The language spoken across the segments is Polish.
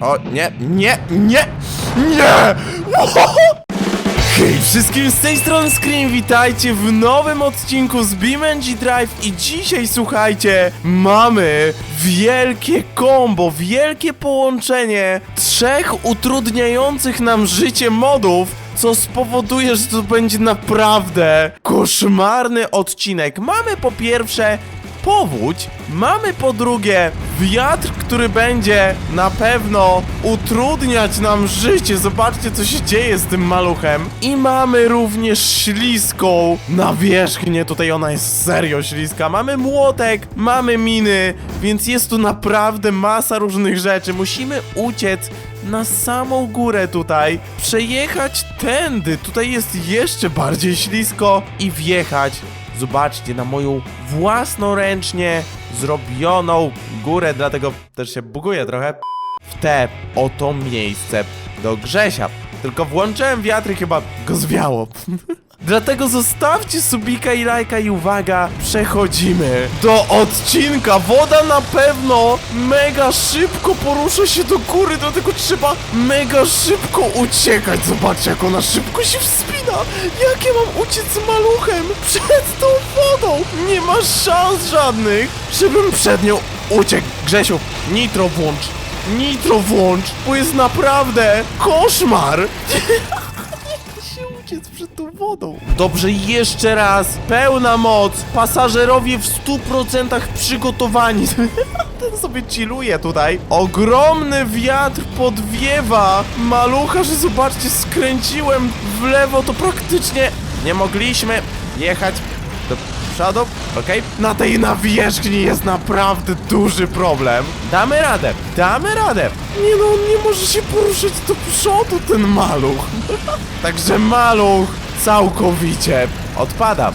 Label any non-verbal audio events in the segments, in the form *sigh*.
O, nie, nie, nie, nie! *laughs* Hej wszystkim z tej strony Scream, witajcie w nowym odcinku z BeamNG Drive i dzisiaj słuchajcie, mamy wielkie combo, wielkie połączenie trzech utrudniających nam życie modów, co spowoduje, że to będzie naprawdę koszmarny odcinek. Mamy po pierwsze powódź, mamy po drugie wiatr, który będzie na pewno utrudniać nam życie. Zobaczcie, co się dzieje z tym maluchem. I mamy również śliską nawierzchnię. Tutaj ona jest serio śliska. Mamy młotek, mamy miny, więc jest tu naprawdę masa różnych rzeczy. Musimy uciec na samą górę tutaj, przejechać tędy. Tutaj jest jeszcze bardziej ślisko i wjechać Zobaczcie na moją własnoręcznie zrobioną górę, dlatego też się buguję trochę. W te oto miejsce do Grzesia. Tylko włączyłem wiatr i chyba go zwiało. *laughs* Dlatego zostawcie subika i lajka i uwaga, przechodzimy do odcinka. Woda na pewno mega szybko porusza się do góry, dlatego trzeba mega szybko uciekać. Zobaczcie, jak ona szybko się wspina. Jak ja mam uciec maluchem przed tą wodą? Nie ma szans żadnych, żebym przed nią uciekł. Grzesiu, nitro włącz. Nitro włącz, bo jest naprawdę koszmar. *laughs* tą wodą. Dobrze, jeszcze raz. Pełna moc. Pasażerowie w 100% przygotowani. *laughs* Ten sobie chilluje tutaj. Ogromny wiatr podwiewa malucha, że zobaczcie, skręciłem w lewo, to praktycznie nie mogliśmy jechać do przodu, okej? Na tej nawierzchni jest naprawdę duży problem. Damy radę, damy radę. Nie no, on nie może się poruszyć do przodu, ten maluch. *laughs* Także maluch całkowicie odpada.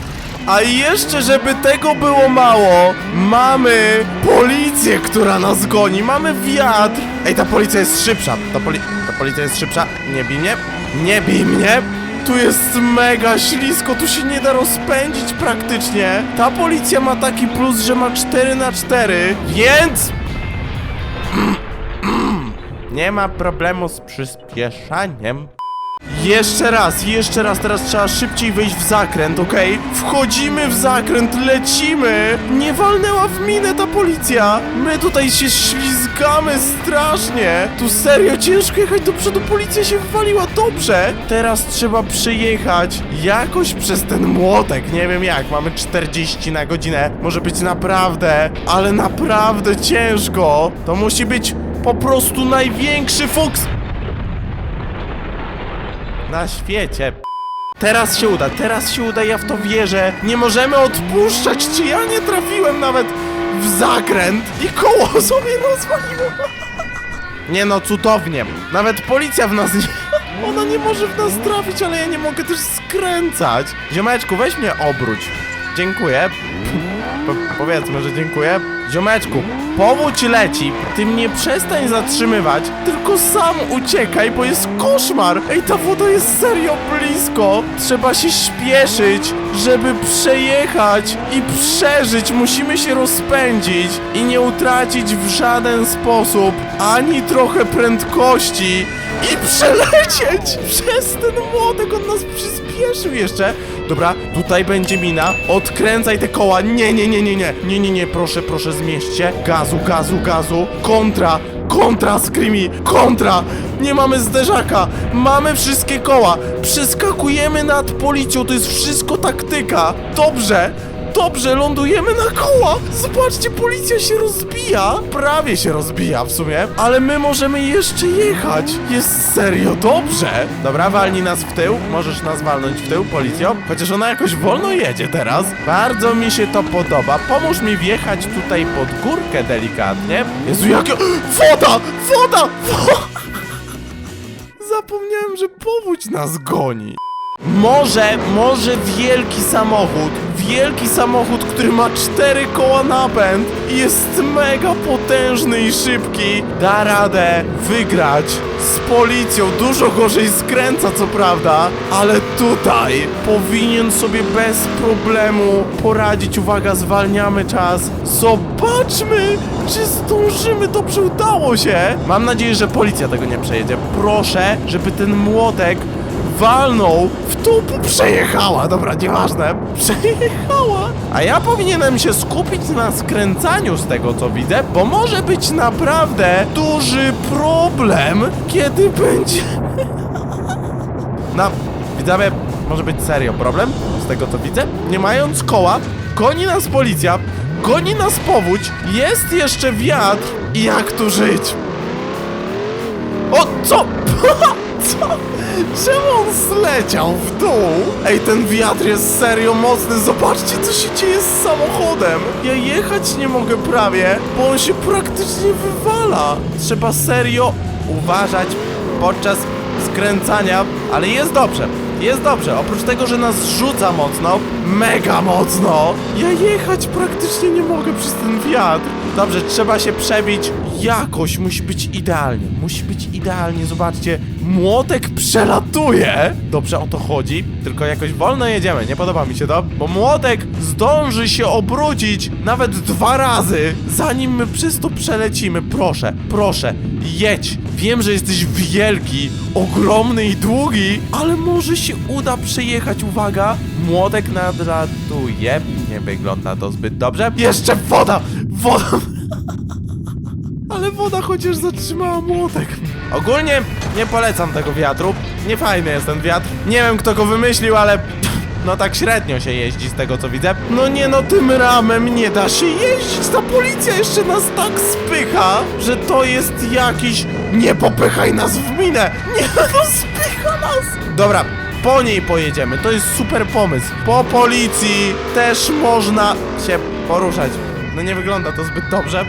A jeszcze, żeby tego było mało, mamy policję, która nas goni, mamy wiatr. Ej, ta policja jest szybsza, ta, poli ta policja jest szybsza, nie bij mnie, nie bij mnie. Tu jest mega ślisko, tu się nie da rozpędzić praktycznie. Ta policja ma taki plus, że ma 4 na 4 więc... *clears throat* Nie ma problemu z przyspieszaniem. Jeszcze raz, jeszcze raz, teraz trzeba szybciej wejść w zakręt, okej? Wchodzimy w zakręt, lecimy! Nie walnęła w minę ta policja! My tutaj się ślizgamy strasznie! Tu serio ciężko jechać do przodu, policja się wywaliła, dobrze! Teraz trzeba przejechać jakoś przez ten młotek, nie wiem jak, mamy 40 na godzinę, może być naprawdę, ale naprawdę ciężko! To musi być po prostu największy fuks! Na świecie. Teraz się uda, teraz się uda, ja w to wierzę. Nie możemy odpuszczać, czy ja nie trafiłem nawet w zakręt i koło *laughs* sobie rozwaliło. Nie no, cudownie. Nawet policja w nas nie... *laughs* Ona nie może w nas trafić, ale ja nie mogę też skręcać. Ziomeczku, weź mnie obróć. Dziękuję. *laughs* Po, powiedzmy, że dziękuję. Ziomeczku, powódź leci. Ty mnie przestań zatrzymywać, tylko sam uciekaj, bo jest koszmar. Ej, ta woda jest serio blisko. Trzeba się śpieszyć, żeby przejechać i przeżyć. Musimy się rozpędzić i nie utracić w żaden sposób ani trochę prędkości i przelecieć przez ten młotek. On nas przyspieszył jeszcze. Dobra, tutaj będzie mina. Odkręcaj te koła. Nie, nie, nie, nie, nie. Nie, nie, nie, proszę, proszę, zmieście. Gazu, gazu, gazu. Kontra, kontra, Screamy, kontra. Nie mamy zderzaka. Mamy wszystkie koła. Przeskakujemy nad policją. To jest wszystko taktyka. Dobrze. Dobrze, lądujemy na koła! Zobaczcie, policja się rozbija! Prawie się rozbija w sumie, ale my możemy jeszcze jechać! Jest serio dobrze! Dobra, walnij nas w tył. Możesz nas walnąć w tył, policjo. Chociaż ona jakoś wolno jedzie teraz. Bardzo mi się to podoba. Pomóż mi wjechać tutaj pod górkę delikatnie. Jezu, jakie... Woda! Woda! Woda! *laughs* Zapomniałem, że powódź nas goni. Może, może wielki samochód, wielki samochód, który ma cztery koła napęd i jest mega potężny i szybki, da radę wygrać z policją. Dużo gorzej skręca, co prawda, ale tutaj powinien sobie bez problemu poradzić. Uwaga, zwalniamy czas. Zobaczmy, czy zdążymy. Dobrze udało się. Mam nadzieję, że policja tego nie przejedzie. Proszę, żeby ten młotek walnął w tupu przejechała, dobra, nieważne, *laughs* przejechała. A ja powinienem się skupić na skręcaniu z tego co widzę, bo może być naprawdę duży problem, kiedy będzie... *laughs* No, widzowie, może być serio problem z tego co widzę. Nie mając koła, goni nas policja, goni nas powódź, jest jeszcze wiatr i jak tu żyć? O, co? *laughs* Czemu on zleciał w dół? Ej, ten wiatr jest serio mocny. Zobaczcie, co się dzieje z samochodem. Ja jechać nie mogę prawie, bo on się praktycznie wywala. Trzeba serio uważać podczas skręcania, ale jest dobrze. Jest dobrze, oprócz tego, że nas rzuca mocno, mega mocno, ja jechać praktycznie nie mogę przez ten wiatr. Dobrze, trzeba się przebić jakoś, musi być idealnie, musi być idealnie, zobaczcie, młotek przelatuje. Dobrze o to chodzi, tylko jakoś wolno jedziemy, nie podoba mi się to, bo młotek zdąży się obrócić nawet dwa razy, zanim my przez to przelecimy. Proszę, proszę, jedź. Wiem, że jesteś wielki, ogromny i długi, ale może się uda przejechać. Uwaga, młotek nadlatuje. Nie wygląda to zbyt dobrze. Jeszcze woda! Woda! *laughs* Ale woda chociaż zatrzymała młotek. Ogólnie nie polecam tego wiatru. Nie fajny jest ten wiatr. Nie wiem kto go wymyślił, ale no tak średnio się jeździ z tego co widzę. No nie no, tym ramem nie da się jeździć. Ta policja jeszcze nas tak spycha, że to jest jakiś... Nie popychaj nas w minę! Nie *laughs* no, spycha nas! Dobra, po niej pojedziemy. To jest super pomysł. Po policji też można się poruszać. No nie wygląda to zbyt dobrze.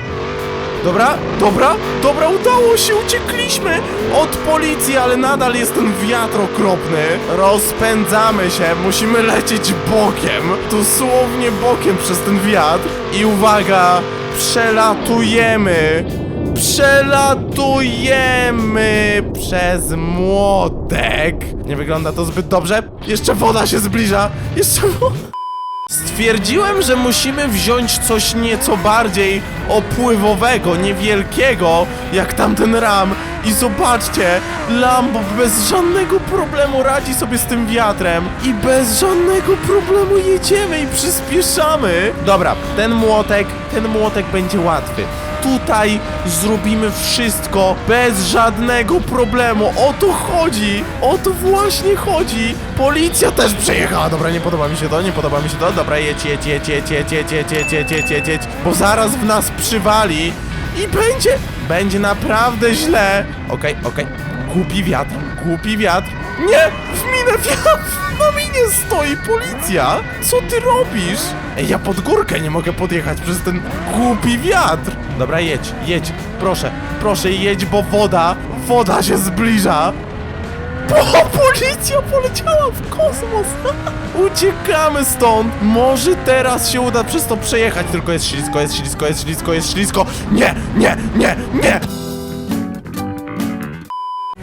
Dobra, dobra, dobra, udało się, uciekliśmy od policji, ale nadal jest ten wiatr okropny. Rozpędzamy się, musimy lecieć bokiem, dosłownie bokiem przez ten wiatr. I uwaga, przelatujemy, przelatujemy przez młotek. Nie wygląda to zbyt dobrze. Jeszcze woda się zbliża, jeszcze woda. Stwierdziłem, że musimy wziąć coś nieco bardziej opływowego, niewielkiego, jak tamten ram. I zobaczcie, Lambo bez żadnego problemu radzi sobie z tym wiatrem. I bez żadnego problemu jedziemy i przyspieszamy. Dobra, ten młotek, ten młotek będzie łatwy. Tutaj zrobimy wszystko bez żadnego problemu. O to chodzi. O to właśnie chodzi. Policja też przejechała. Dobra, nie podoba mi się to, nie podoba mi się to. Dobra, jedź, jedź, jedź, jedź, jedź, jedź, jedź, jedź, jedź, jedź, jedź, jedź, bo zaraz w nas przywali i będzie, będzie naprawdę źle. Okej, okej. Głupi wiatr, głupi wiatr. Nie, w minę wiatr. Na minie stoi policja. Co ty robisz? Ej, ja pod górkę nie mogę podjechać przez ten głupi wiatr. Dobra, jedź, jedź. Proszę, proszę jedź, bo woda, woda się zbliża. O, policja poleciała w kosmos! *laughs* Uciekamy stąd! Może teraz się uda przez to przejechać, tylko jest ślisko, jest ślisko, jest ślisko, jest ślisko! Nie, nie, nie, nie!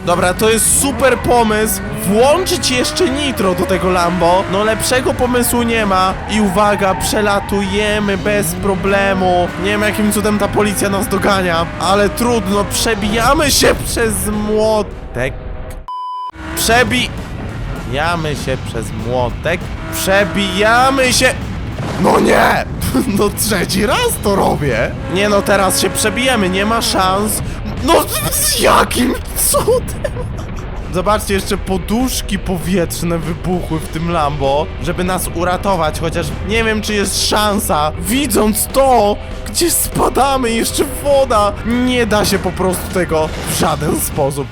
Dobra, to jest super pomysł. Włączyć jeszcze nitro do tego Lambo. No lepszego pomysłu nie ma. I uwaga, przelatujemy bez problemu. Nie wiem jakim cudem ta policja nas dogania, ale trudno, przebijamy się *laughs* przez młotek. Przebijamy się przez młotek. Przebijamy się. No nie! *laughs* No trzeci raz to robię. Nie no, teraz się przebijemy, nie ma szans. No z jakim cudem? Zobaczcie, jeszcze poduszki powietrzne wybuchły w tym Lambo, żeby nas uratować, chociaż nie wiem, czy jest szansa. Widząc to, gdzie spadamy, jeszcze woda, nie da się po prostu tego w żaden sposób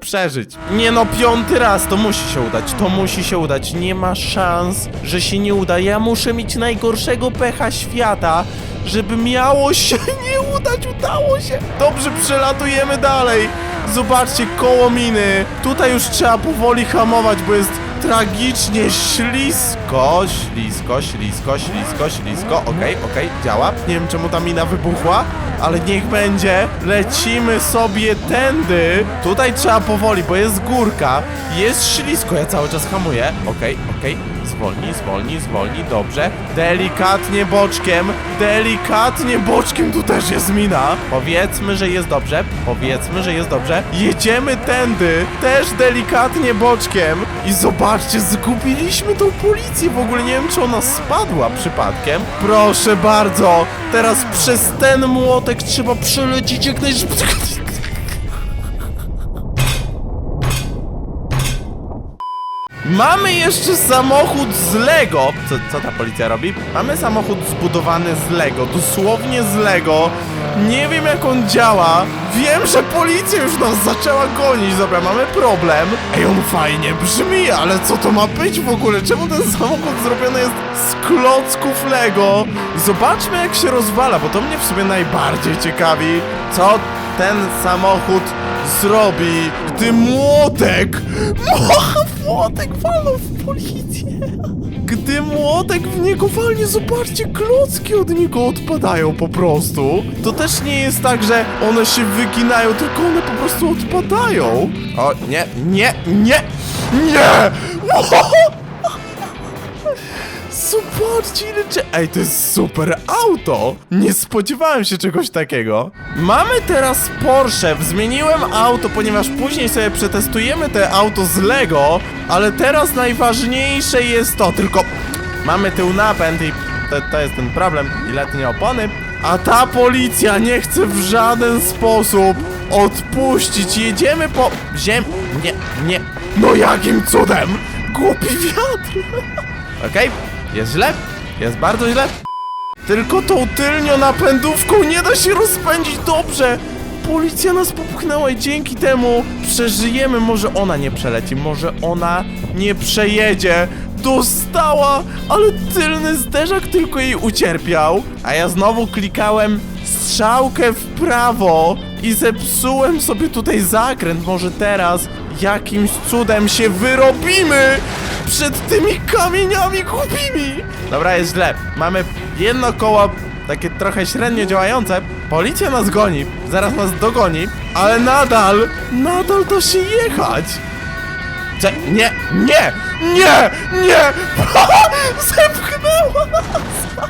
przeżyć. Nie no, piąty raz, to musi się udać, to musi się udać. Nie ma szans, że się nie uda. Ja muszę mieć najgorszego pecha świata, żeby miało się *laughs* nie udać. Udało się. Dobrze, przelatujemy dalej. Zobaczcie, koło miny. Tutaj już trzeba powoli hamować, bo jest tragicznie ślisko, ślisko, ślisko, ślisko, ślisko. Okej, okej, działa. Nie wiem czemu ta mina wybuchła, ale niech będzie. Lecimy sobie tędy. Tutaj trzeba powoli, bo jest górka. Jest ślisko, ja cały czas hamuję. Okej, okej. Zwolnij, zwolnij, zwolnij, dobrze. Delikatnie boczkiem, delikatnie boczkiem, tu też jest mina. Powiedzmy, że jest dobrze, powiedzmy, że jest dobrze. Jedziemy tędy, też delikatnie boczkiem. I zobaczcie, zgubiliśmy tą policję. W ogóle nie wiem, czy ona spadła przypadkiem. Proszę bardzo, teraz przez ten młotek trzeba przelecieć jak najszybciej. Mamy jeszcze samochód z Lego. Co, co ta policja robi? Mamy samochód zbudowany z Lego, dosłownie z Lego. Nie wiem jak on działa. Wiem, że policja już nas zaczęła gonić. Dobra, mamy problem. Ej, on fajnie brzmi, ale co to ma być w ogóle? Czemu ten samochód zrobiony jest z klocków Lego? Zobaczmy jak się rozwala, bo to mnie w sumie najbardziej ciekawi. Co ten samochód zrobi, gdy młotek... Młotek walnął w policję. Gdy młotek w niego walnie, zobaczcie, klocki od niego odpadają po prostu. To też nie jest tak, że one się wyginają, tylko one po prostu odpadają. O, nie, nie, nie, nie! *laughs* Zobaczcie ile. Ej, to jest super auto! Nie spodziewałem się czegoś takiego. Mamy teraz Porsche. Zmieniłem auto, ponieważ później sobie przetestujemy te auto z Lego, ale teraz najważniejsze jest to, tylko mamy tył napęd i to, to jest ten problem i letnie opony. A ta policja nie chce w żaden sposób odpuścić. Jedziemy po ziem... Nie, nie. No jakim cudem? Głupi wiatr. *laughs* Okej, jest źle, jest bardzo źle. Tylko tą tylnią napędówką nie da się rozpędzić dobrze. Policja nas popchnęła i dzięki temu przeżyjemy. Może ona nie przeleci, może ona nie przejedzie. Dostała, ale tylny zderzak tylko jej ucierpiał. A ja znowu klikałem strzałkę w prawo i zepsułem sobie tutaj zakręt. Może teraz jakimś cudem się wyrobimy przed tymi kamieniami głupimi. Dobra, jest źle. Mamy jedno koło takie trochę średnio działające. Policja nas goni, zaraz nas dogoni, ale nadal, nadal da się jechać. Cze nie, nie, nie, nie! *laughs* Zepchnęła nas!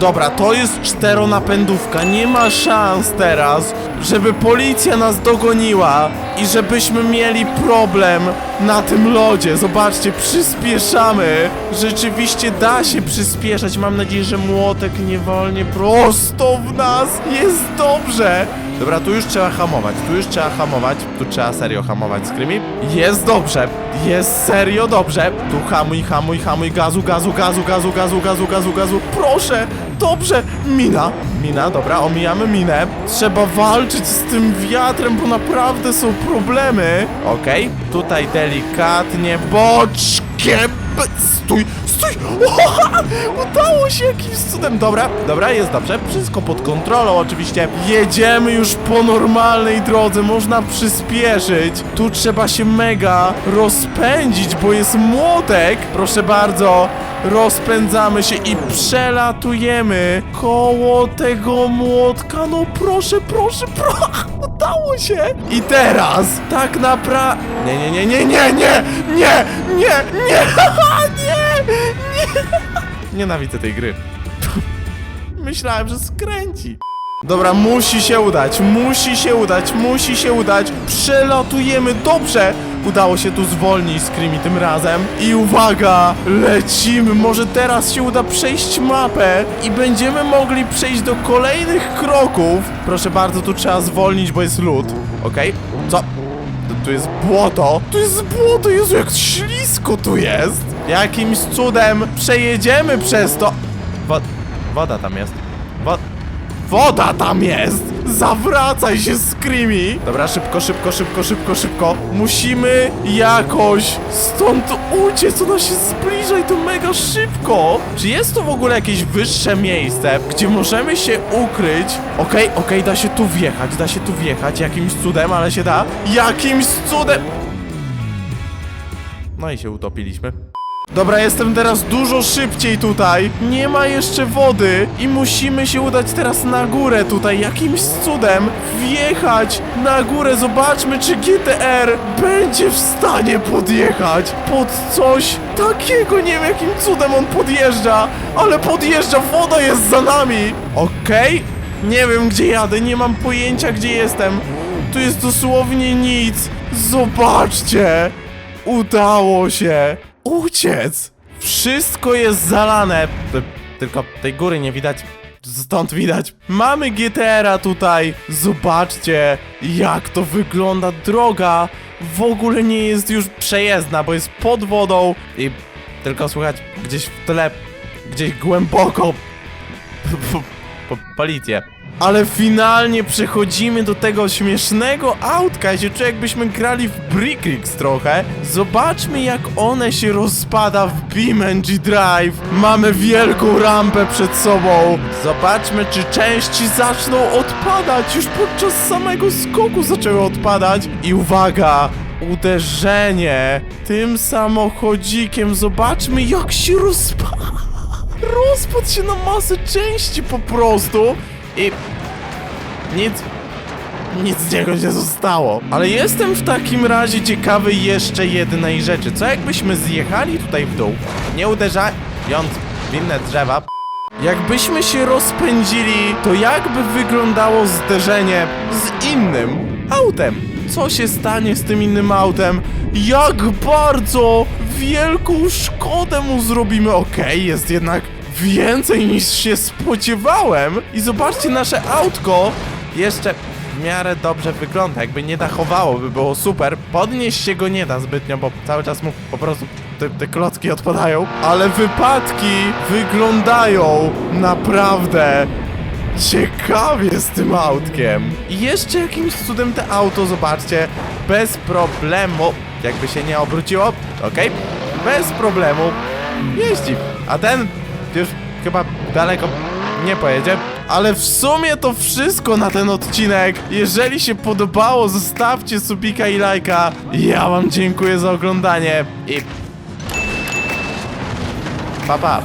Dobra, to jest czteronapędówka. Nie ma szans teraz, żeby policja nas dogoniła i żebyśmy mieli problem na tym lodzie. Zobaczcie, przyspieszamy. Rzeczywiście da się przyspieszać. Mam nadzieję, że młotek nie wolnie prosto w nas. Jest dobrze. Dobra, tu już trzeba hamować, tu już trzeba hamować, tu trzeba serio hamować, Screamy. Jest dobrze, jest serio dobrze. Tu hamuj, hamuj, hamuj, gazu, gazu, gazu, gazu, gazu, gazu, gazu, gazu. Proszę, dobrze. Mina, mina, dobra, omijamy minę. Trzeba walczyć z tym wiatrem, bo naprawdę są problemy. Okej, tutaj delikatnie, boczkiem. Stój, Oha! Udało się jakimś cudem. Dobra, dobra, jest dobrze. Wszystko pod kontrolą oczywiście. Jedziemy już po normalnej drodze. Można przyspieszyć. Tu trzeba się mega rozpędzić, bo jest młotek. Proszę bardzo. Rozpędzamy się i przelatujemy koło tego młotka. No proszę, proszę, proszę. *laughs* Udało się. I teraz tak naprawdę... Nie, nie, nie, nie, nie, nie, nie, nie, nie, *laughs* nie. Nienawidzę tej gry. *laughs* Myślałem, że skręci. Dobra, musi się udać, musi się udać, musi się udać. Przelatujemy, dobrze. Udało się tu zwolnić Screamy tym razem. I uwaga, lecimy. Może teraz się uda przejść mapę i będziemy mogli przejść do kolejnych kroków. Proszę bardzo, tu trzeba zwolnić, bo jest lód. Okej, co? Tu- Tu jest błoto. Tu jest błoto, Jezu, jak ślisko tu jest. Jakimś cudem przejedziemy przez to. Wo woda tam jest. Wo Woda tam jest! Zawracaj się, Screamy! Dobra, szybko, szybko, szybko, szybko, szybko. Musimy jakoś stąd uciec, ona się zbliża i to mega szybko. Czy jest tu w ogóle jakieś wyższe miejsce, gdzie możemy się ukryć? Okej, okej, da się tu wjechać, da się tu wjechać jakimś cudem, ale się da. Jakimś cudem! No i się utopiliśmy. Dobra, jestem teraz dużo szybciej tutaj. Nie ma jeszcze wody i musimy się udać teraz na górę tutaj. Jakimś cudem wjechać na górę. Zobaczmy, czy GTR będzie w stanie podjechać pod coś takiego. Nie wiem, jakim cudem on podjeżdża, ale podjeżdża. Woda jest za nami. Okej. Nie wiem, gdzie jadę. Nie mam pojęcia, gdzie jestem. Tu jest dosłownie nic. Zobaczcie. Udało się uciec. Wszystko jest zalane. Ty- Tylko tej góry nie widać. Stąd widać. Mamy GTR-a tutaj. Zobaczcie, jak to wygląda. Droga w ogóle nie jest już przejezdna, bo jest pod wodą i tylko słychać gdzieś w tle, gdzieś głęboko po, po, policję. Ale finalnie przechodzimy do tego śmiesznego autka. Ja czuję jakbyśmy grali w Brickrix trochę. Zobaczmy jak one się rozpada w BeamNG Drive. Mamy wielką rampę przed sobą. Zobaczmy czy części zaczną odpadać. Już podczas samego skoku zaczęły odpadać. I uwaga, uderzenie tym samochodzikiem. Zobaczmy jak się rozpada. *laughs* Rozpadł się na masę części po prostu i nic, nic z niego nie zostało. Ale jestem w takim razie ciekawy jeszcze jednej rzeczy. Co jakbyśmy zjechali tutaj w dół, nie uderzając w inne drzewa, jakbyśmy się rozpędzili, to jakby wyglądało zderzenie z innym autem? Co się stanie z tym innym autem? Jak bardzo wielką szkodę mu zrobimy? Okej, jest jednak więcej niż się spodziewałem. I zobaczcie, nasze autko jeszcze w miarę dobrze wygląda. Jakby nie dachowało, by było super. Podnieść się go nie da zbytnio, bo cały czas mu po prostu te, te klocki odpadają. Ale wypadki wyglądają naprawdę ciekawie z tym autkiem. I jeszcze jakimś cudem te auto, zobaczcie, bez problemu, jakby się nie obróciło, okej, bez problemu jeździ. A ten już chyba daleko nie pojedzie. Ale w sumie to wszystko na ten odcinek. Jeżeli się podobało, zostawcie subika i lajka. Ja wam dziękuję za oglądanie i... Pa, pa.